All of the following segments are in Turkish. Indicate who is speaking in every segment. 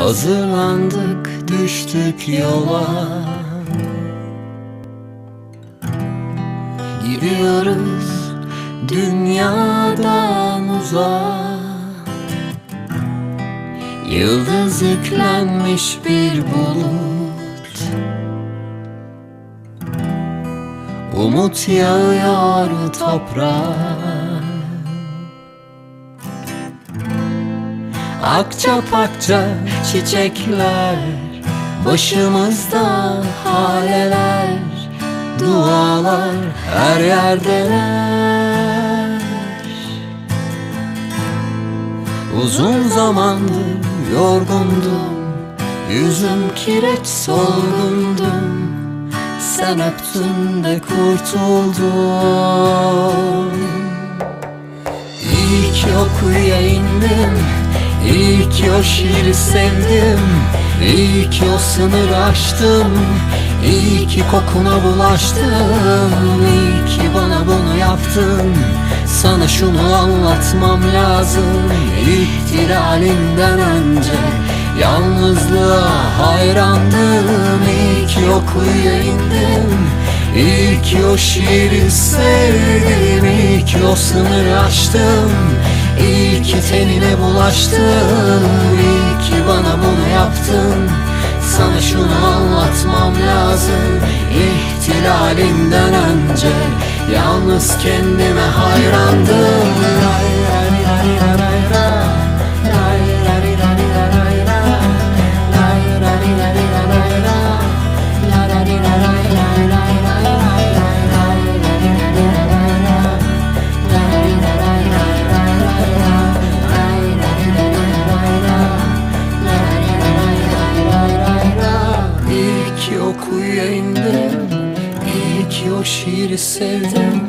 Speaker 1: Hazırlandık düştük yola. Yürüyoruz dünyadan uzağa. Yıldız yüklenmiş bir bulut. Umut yağıyor toprağa Akça pakça çiçekler Başımızda haleler Dualar her yerdeler. Uzun zamandır yorgundum Yüzüm kireç solgundum. Sen öptün de kurtuldum İyi ki o kuyuya indim İyi ki o şiiri sevdim İyi ki o sınırı aştım İyi ki kokuna bulaştım İyi ki bana bunu yaptın. Sana şunu anlatmam lazım İhtilalinden önce Yalnızlığa hayrandım. İyi ki o kuyuya indim İyi ki o şiiri sevdim İyi ki o sınırı aştım İyi ki tenine bulaştım İyi bana bunu yaptın. Sana şunu anlatmam lazım İhtilalinden önce Yalnız kendime hayrandım ki o şiiri sevdim.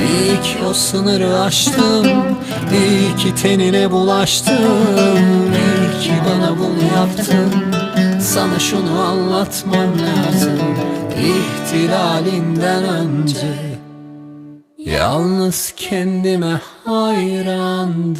Speaker 1: İyi ki o sınırı aştım. İyi ki tenine bulaştım. İyi ki bana bunu yaptın. Sana şunu anlatmam lazım. İhtilalinden önce. Yalnız kendime hayrandım